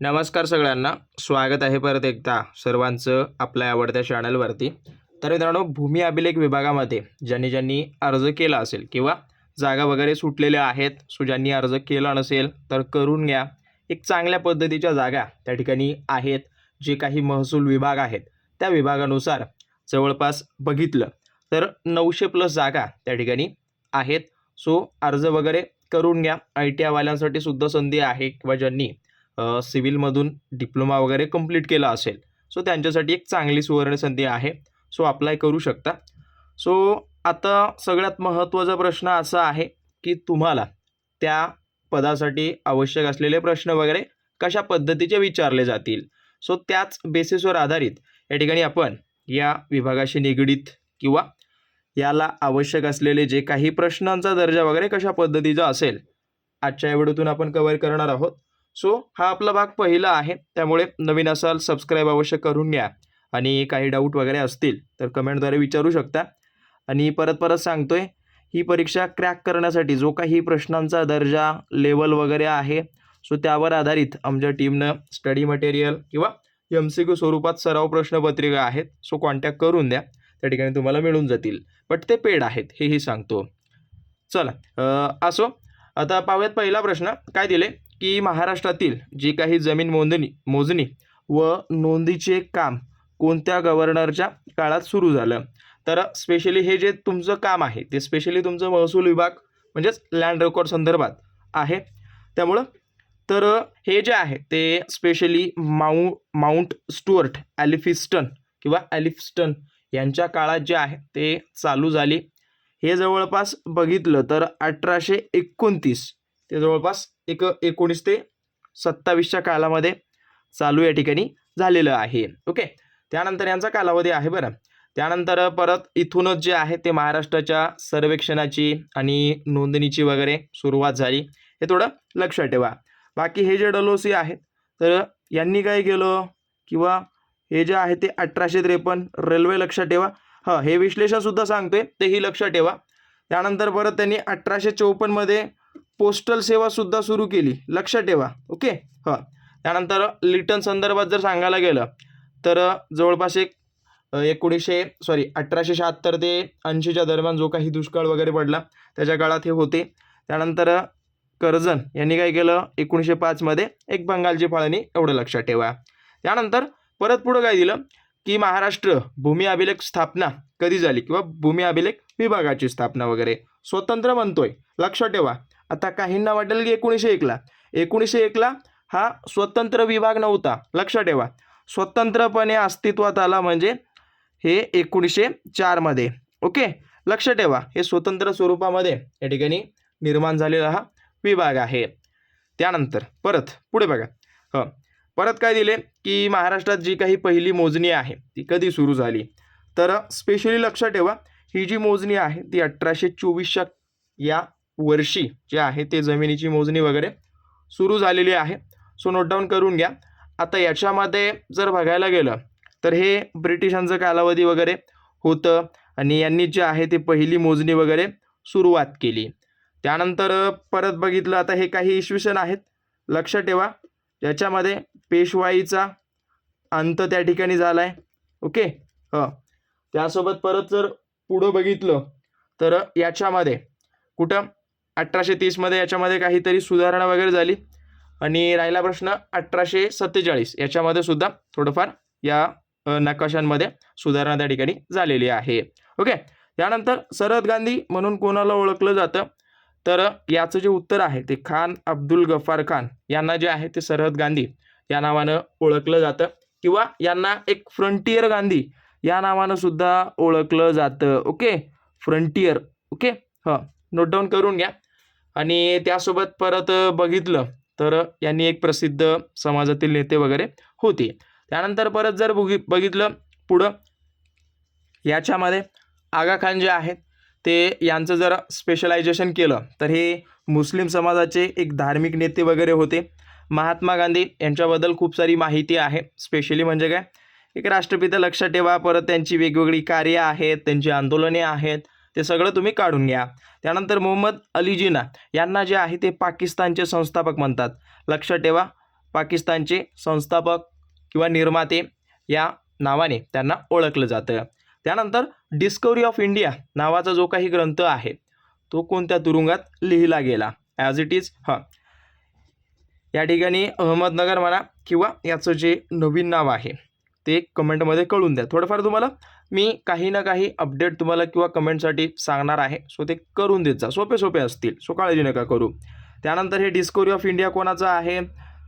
नमस्कार सगळ्यांना. स्वागत आहे परत एकदा सर्वांचं आपल्या आवडत्या चॅनलवरती तर मित्रांनो भूमी अभिलेख विभागामध्ये ज्यांनी ज्यांनी अर्ज केला असेल किंवा जागा वगैरे सुटलेल्या आहेत सो ज्यांनी अर्ज केला नसेल तर करून घ्या. एक चांगल्या पद्धतीच्या जागा त्या ठिकाणी आहेत जे काही महसूल विभाग आहेत त्या विभागानुसार जवळपास बघितलं तर नऊशे प्लस जागा त्या ठिकाणी आहेत. सो अर्ज वगैरे करून घ्या. आय टी आयवाल्यांसाठी सुद्धा संधी आहे किंवा ज्यांनी सिव्हिलमधून डिप्लोमा वगैरे कंप्लीट केला असेल. सो त्यांच्यासाठी एक चांगली सुवर्णसंधी आहे. सो अप्लाय करू शकता. सो आता सगळ्यात महत्त्वाचा प्रश्न असा आहे की तुम्हाला त्या पदासाठी आवश्यक असलेले प्रश्न वगैरे कशा पद्धतीचे विचारले जातील? सो त्याच बेसिसवर आधारित या ठिकाणी आपण या विभागाशी निगडीत किंवा याला आवश्यक असलेले जे काही प्रश्नांचा दर्जा वगैरे कशा पद्धतीचा असेल आजच्या या व्हिडिओतून आपण कव्हर करणार आहोत. सो हा आपला भाग पहिला आहे. त्यामुळे नवीन असाल सबस्क्राईब अवश्य करून घ्या. आणि काही डाऊट वगैरे असतील तर कमेंटद्वारे विचारू शकता. आणि परत परत सांगतोय ही परीक्षा क्रॅक करण्यासाठी जो काही प्रश्नांचा दर्जा लेवल वगैरे आहे सो त्यावर आधारित आमच्या टीमनं स्टडी मटेरियल किंवा एम सी क्यू स्वरूपात सराव प्रश्नपत्रिका आहेत सो कॉन्टॅक्ट करून द्या. त्या ठिकाणी तुम्हाला मिळून जातील. बट ते पेड आहेत हेही सांगतो. चला असो आता पाहूयात पहिला प्रश्न. काय दिले? की महाराष्ट्रातील जी काही जमीन मोजणी मोजणी व नोंदीचे काम कोणत्या गव्हर्नरच्या काळात सुरू झालं? तर स्पेशली हे जे तुमचं काम आहे ते स्पेशली तुमचं महसूल विभाग म्हणजेच लँड रेकॉर्ड संदर्भात आहे. त्यामुळं तर हे जे आहे ते स्पेशली माऊ माउंट स्टुअर्ट ॲलिफिस्टन किंवा ॲलिफस्टन यांच्या काळात जे आहे ते चालू झाली. हे जवळपास बघितलं तर अठराशे एकोणतीस ते जवळपास एक एकोणीस ते सत्तावीसच्या कालामध्ये चालू या ठिकाणी झालेलं आहे. ओके? त्यानंतर यांचा कालावधी आहे बरं. त्यानंतर परत इथूनच जे आहे ते महाराष्ट्राच्या सर्वेक्षणाची आणि नोंदणीची वगैरे सुरुवात झाली. हे थोडं लक्षात ठेवा. बाकी हे जे डलोसी आहेत तर यांनी काय केलं? किंवा हे जे आहे ते अठराशे त्रेपन्न रेल्वे लक्षात ठेवा. हां हे विश्लेषणसुद्धा सांगतोय तेही लक्षात ठेवा. त्यानंतर परत त्यांनी अठराशे चौपन्नमध्ये पोस्टल सेवासुद्धा सुरू केली. लक्षात ठेवा. ओके हां. त्यानंतर लिटन संदर्भात जर सांगायला गेलं तर जवळपास एक एकोणीसशे सॉरी अठराशे शहात्तर ते ऐंशीच्या दरम्यान जो काही दुष्काळ वगैरे पडला त्याच्या काळात हे होते. त्यानंतर कर्जन यांनी काय केलं? एकोणीसशे पाचमध्ये एक बंगालची फाळणी एवढं लक्षात ठेवा. त्यानंतर परत पुढं काय दिलं? की महाराष्ट्र भूमी अभिलेख स्थापना कधी झाली? किंवा भूमी अभिलेख विभागाची स्थापना वगैरे. स्वतंत्र म्हणतोय. लक्षात ठेवा. आता काहींना वाटेल की एकोणीसशे एकला एकोणीसशे एकला हा स्वतंत्र विभाग नव्हता. लक्षात ठेवा. स्वतंत्रपणे अस्तित्वात आला म्हणजे हे एकोणीसशे चारमध्ये ओके? लक्ष ठेवा. हे स्वतंत्र स्वरूपामध्ये या ठिकाणी निर्माण झालेला हा विभाग आहे. त्यानंतर परत पुढे बघा. हं. परत काय दिले? की महाराष्ट्रात जी काही पहिली मोजणी आहे ती कधी सुरू झाली? तर स्पेशली लक्षात ठेवा. ही जी मोजणी आहे ती अठराशे चोवीसच्या या वर्षी जे आहे ते जमिनीची मोजणी वगैरे सुरू झालेली आहे. सो नोट डाऊन करून घ्या. आता याच्यामध्ये जर बघायला गेलं तर हे ब्रिटिशांचं कालावधी वगैरे होतं आणि यांनी जे आहे ते पहिली मोजणी वगैरे सुरुवात केली. त्यानंतर परत बघितलं आता हे काही इसवी आहेत. लक्षात ठेवा ज्याच्यामध्ये पेशवाईचा अंत त्या ठिकाणी झाला आहे ओके? हं. त्यासोबत परत जर पुढं बघितलं तर याच्यामध्ये कुठं? अठराशे तीसमध्ये याच्यामध्ये काहीतरी सुधारणा वगैरे झाली. आणि राहिला प्रश्न अठराशे सत्तेचाळीस. याच्यामध्ये सुद्धा थोडंफार या नकाशांमध्ये सुधारणा त्या ठिकाणी झालेली आहे. ओके? त्यानंतर सरहद गांधी म्हणून कोणाला ओळखलं जातं? तर याचं जे उत्तर आहे ते खान अब्दुल गफार खान यांना जे आहे ते सरहद गांधी या नावानं ओळखलं जातं. किंवा यांना एक फ्रंटियर गांधी या नावानं सुद्धा ओळखलं जातं. ओके? फ्रंटियर. ओके? हां. नोट डाऊन करून घ्या. आणि त्यासोबत परत बघितलं तर यांनी एक प्रसिद्ध समाजातील नेते वगैरे होते. त्यानंतर परत जर बघि बघितलं पुढं याच्यामध्ये आगा खान जे आहेत ते यांचं जर स्पेशलायझेशन केलं तर हे मुस्लिम समाजाचे एक धार्मिक नेते वगैरे होते. महात्मा गांधी यांच्याबद्दल खूप सारी माहिती आहे. स्पेशली म्हणजे काय? एक राष्ट्रपिता लक्षात ठेवा परत त्यांची वेगवेगळी कार्य आहेत त्यांची आंदोलने आहेत. ते सगळं तुम्ही काढून घ्या. त्यानंतर मोहम्मद अली जिना यांना जे आहे ते पाकिस्तानचे संस्थापक म्हणतात. लक्षात ठेवा पाकिस्तानचे संस्थापक किंवा निर्माते या नावाने त्यांना ओळखलं जातं. त्यानंतर डिस्कवरी ऑफ इंडिया नावाचा जो काही ग्रंथ आहे तो कोणत्या तुरुंगात लिहिला गेला? ॲज इट इज हां. या ठिकाणी अहमदनगर म्हणा किंवा याचं जे नवीन नाव आहे ते कमेंटमध्ये कळून द्या. थोडंफार तुम्हाला मी काही ना काही अपडेट तुम्हाला किंवा कमेंटसाठी सांगणार आहे. सो ते करून देत जा. सोपे सोपे असतील. सो काळजी नका करू. त्यानंतर हे डिस्कवरी ऑफ इंडिया कोणाचं आहे?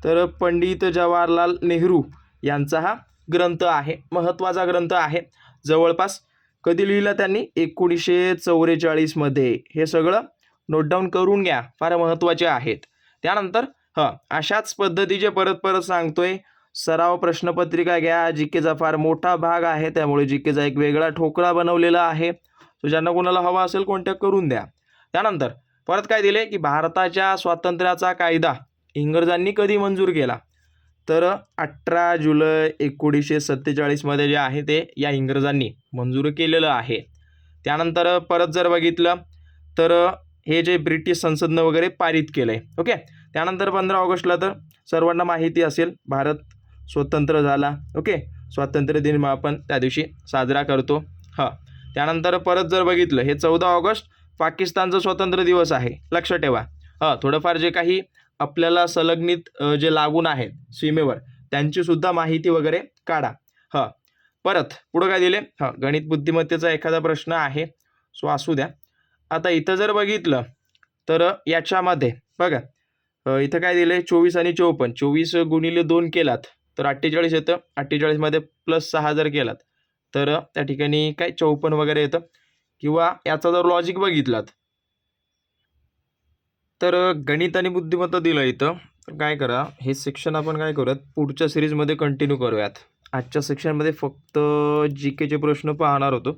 तर पंडित जवाहरलाल नेहरू यांचा हा ग्रंथ आहे. महत्त्वाचा ग्रंथ आहे. जवळपास कधी लिहिला त्यांनी? एकोणीसशे चौवेचाळीसमध्ये हे सगळं नोट डाऊन करून घ्या. फार महत्त्वाचे आहेत. त्यानंतर हां अशाच पद्धतीचे परत परत सांगतोय. सराव प्रश्नपत्रिका घ्या. जी केचा फार मोठा भाग आहे त्यामुळे जी केचा एक वेगळा ठोकळा बनवलेला आहे. तो ज्यांना कोणाला हवा असेल कॉन्टॅक्ट करून द्या. त्यानंतर परत काय दिले? की भारताच्या स्वातंत्र्याचा कायदा. इंग्रजांनी कधी मंजूर केला? तर अठरा जुलै एकोणीसशे सत्तेचाळीसमध्ये जे आहे ते या इंग्रजांनी मंजूर केलेलं आहे. त्यानंतर परत जर बघितलं तर हे जे ब्रिटिश संसदनं वगैरे पारित केलं आहे ओके? त्यानंतर पंधरा ऑगस्टला तर सर्वांना माहिती असेल भारत स्वतंत्र झाला. ओके? स्वातंत्र्य दिन आपण त्या दिवशी साजरा करतो. हां. त्यानंतर परत जर बघितलं हे चौदा ऑगस्ट पाकिस्तानचा स्वातंत्र्य दिवस आहे. लक्ष ठेवा. हां थोडंफार जे काही आपल्याला संलग्नित जे लागून आहेत सीमेवर त्यांचीसुद्धा माहिती वगैरे काढा. ह. परत पुढं काय दिले? हां गणित बुद्धिमत्तेचा एखादा प्रश्न आहे. सो असू द्या. आता इथं जर बघितलं तर याच्यामध्ये बघा. इथं काय दिलं आहे चोवीस आणि चौपन्न. चोवीस गुणिले दोन केलात. तर अठ्ठेचाळीस येतं. अठ्ठेचाळीसमध्ये प्लस सहा जर केलात तर त्या ठिकाणी काय? चौपन्न वगैरे येतं. किंवा याचा जर लॉजिक बघितलात तर गणित आणि बुद्धिमत्ता दिलं इथं. तर काय करा? हे सेक्शन आपण काय करूयात? पुढच्या सिरीजमध्ये कंटिन्यू करूयात. आजच्या सेक्शनमध्ये फक्त जी केचे प्रश्न पाहणार होतो.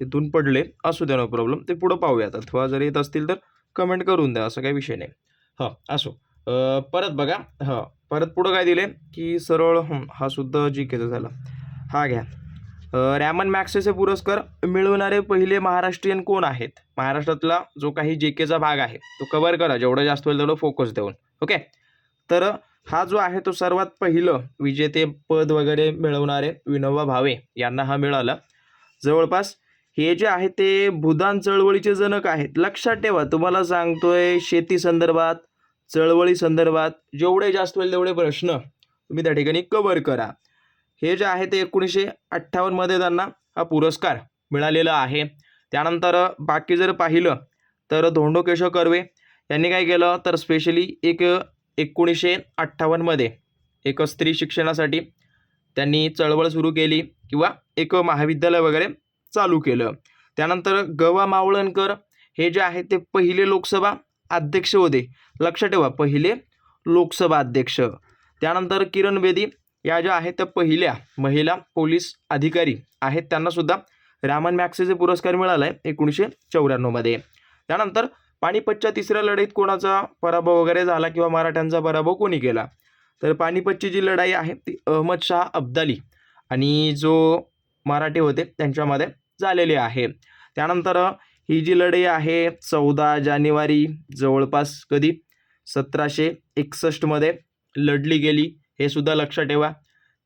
इथून पडले. असू द्या नो प्रॉब्लेम ते पुढं पाहूयात. अथवा जर येत असतील तर कमेंट करून द्या. असं काही विषय नाही. हां असो. परत बघा. हां. परत पुढं काय दिले? की सरळ हा सुद्धा जी केचा झाला. हा घ्या. रॅमन मॅक्सेसे पुरस्कार मिळवणारे पहिले महाराष्ट्रीयन कोण आहेत? महाराष्ट्रातला जो काही जे केचा भाग आहे तो कवर करा. जेवढं जास्त होईल तेवढं फोकस देऊन. ओके तर हा जो आहे तो सर्वात पहिलं विजेते पद वगैरे मिळवणारे विनोबा भावे यांना हा मिळाला. जवळपास हे जे आहे ते भूदान चळवळीचे जनक आहेत. लक्षात ठेवा तुम्हाला सांगतोय शेती संदर्भात चळवळी संदर्भात जेवढे जास्त होईल तेवढे प्रश्न तुम्ही त्या ठिकाणी कवर करा. हे जे आहे ते एकोणीसशे अठ्ठावन्नमध्ये त्यांना हा पुरस्कार मिळालेला आहे. त्यानंतर बाकी जर पाहिलं तर धोंडो केशव कर्वे यांनी काय केलं? तर स्पेशली एक एकोणीसशे अठ्ठावन्नमध्ये एक स्त्री शिक्षणासाठी त्यांनी चळवळ सुरू केली किंवा एक महाविद्यालय वगैरे चालू केलं. त्यानंतर गवा मावळणकर हे जे आहे ते पहिले लोकसभा अध्यक्ष होते. लक्षात ठेवा पहिले लोकसभा अध्यक्ष. त्यानंतर किरण बेदी या ज्या आहेत त्या पहिल्या महिला पोलीस अधिकारी आहेत. त्यांनासुद्धा रामन मॅक्सेचे पुरस्कार मिळाला आहे एकोणीसशे चौऱ्याण्णवमध्ये त्यानंतर पानिपतच्या तिसऱ्या लढाईत कोणाचा पराभव वगैरे झाला किंवा मराठ्यांचा पराभव कोणी केला? तर पानिपतची जी लढाई आहे ती अहमद शाह अब्दाली आणि जो मराठे होते त्यांच्यामध्ये झालेली आहे. त्यानंतर ही जी लढाई आहे चौदा जानेवारी जवळपास कधी? सतराशे एकसष्टमध्ये लढली गेली हे सुद्धा लक्षात ठेवा.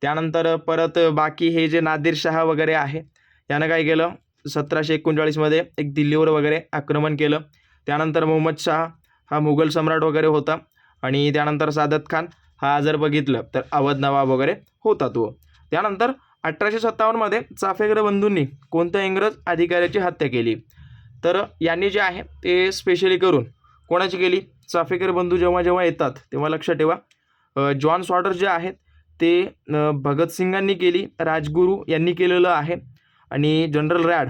त्यानंतर परत बाकी हे जे नादिरशहा वगैरे आहे यानं काय केलं? सतराशे एकोणचाळीसमध्ये एक दिल्लीवर वगैरे आक्रमण केलं. त्यानंतर मोहम्मद शाह हा मुघल सम्राट वगैरे होता आणि त्यानंतर सादत खान हा जर बघितलं तर अवध नवाब वगैरे होता तो. त्यानंतर अठराशे सत्तावन्नमध्ये चाफेग्र बंधूंनी कोणत्या इंग्रज अधिकाऱ्याची हत्या केली? तर यांनी जे आहे ते स्पेशली करून कोणाची केली? चाफेकर बंधू जेव्हा जेव्हा येतात तेव्हा लक्षात ठेवा. जॉन सॉर्डर जे आहेत ते भगतसिंगांनी केली राजगुरू यांनी केलेलं आहे. आणि जनरल रॅड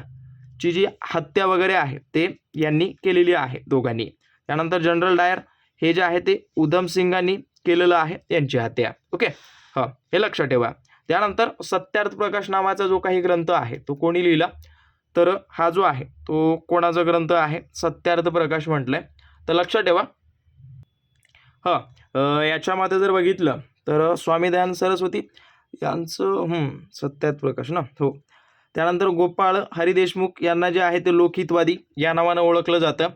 ची जी हत्या वगैरे आहे ते यांनी केलेली आहे दोघांनी. त्यानंतर जनरल डायर हे जे आहे ते उधम सिंगांनी केलेलं आहे यांची हत्या. ओके? हां हे लक्षात ठेवा. त्यानंतर सत्यार्थ प्रकाश नावाचा जो काही ग्रंथ आहे तो कोणी लिहिला? तर हा जो आहे तो कोणाचा ग्रंथ आहे? सत्यार्थ प्रकाश म्हटलं आहे तर लक्षात ठेवा. हां याच्यामध्ये जर बघितलं तर स्वामी दयानंद सरस्वती यांचं सत्यार्थ प्रकाश ना? हो. त्यानंतर गोपाळ हरी देशमुख यांना जे आहे ते लोकहितवादी या नावानं ओळखलं जातं.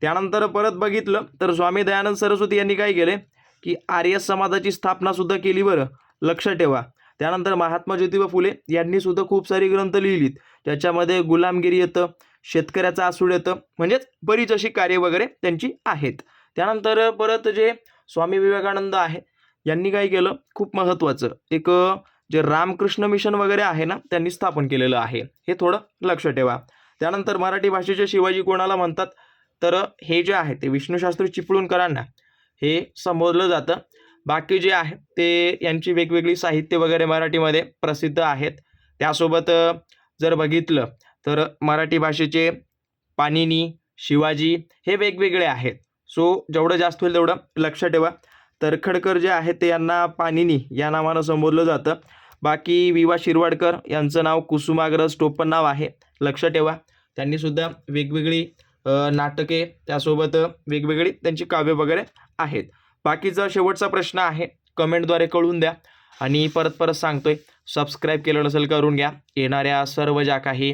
त्यानंतर परत बघितलं तर स्वामी दयानंद सरस्वती यांनी काय केले की आर्य समाजाची स्थापनासुद्धा केली बरं. लक्षात ठेवा. त्यानंतर महात्मा ज्योतिबा फुले यांनीसुद्धा खूप सारी ग्रंथ लिहिलीत. त्याच्यामध्ये गुलामगिरी येतं शेतकऱ्याचा आसूड येतं म्हणजेच बरीच अशी कार्य वगैरे त्यांची आहेत. त्यानंतर परत जे स्वामी विवेकानंद आहे यांनी काय केलं? खूप महत्त्वाचं. एक जे रामकृष्ण मिशन वगैरे आहे ना त्यांनी स्थापन केलेलं आहे. हे थोडं लक्ष ठेवा. त्यानंतर मराठी भाषेचे शिवाजी कोणाला म्हणतात? तर हे जे आहे ते विष्णूशास्त्री चिपळूणकरांना हे संबोधलं जातं. बाकी जे आहे ते यांची वेगवेगळी साहित्य वगैरे मराठीमध्ये प्रसिद्ध आहेत. त्यासोबत जर बघितलं तर मराठी भाषेचे पाणिनी शिवाजी हे वेगवेगळे आहेत. सो जेवढं जास्त होईल तेवढं लक्षात ठेवा. तर खडकर जे आहेत ते यांना पाणिनी या नावानं संबोधलं जातं. बाकी वि वा शिरवाडकर यांचं नाव कुसुमाग्रज टोपण नाव आहे. लक्षात ठेवा. त्यांनीसुद्धा वेगवेगळी नाटके त्यासोबत वेगवेगळी त्यांची काव्य वगैरे आहेत. बाकीचा शेवटचा प्रश्न आहे. कमेंटद्वारे कळून द्या. आणि परत परत सांगतोय. सबस्क्राईब केलं नसेल करून घ्या. येणाऱ्या सर्व ज्या काही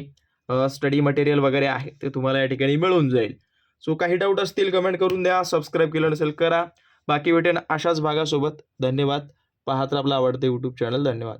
स्टडी मटेरियल वगैरे आहे ते तुम्हाला या ठिकाणी मिळून जाईल. सो काही डाऊट असतील कमेंट करून द्या. सबस्क्राईब केलं नसेल करा. बाकी भेटेन अशाच भागासोबत. धन्यवाद. पाहत आपलं आपला आवडतं यूट्यूब चॅनल धन्यवाद.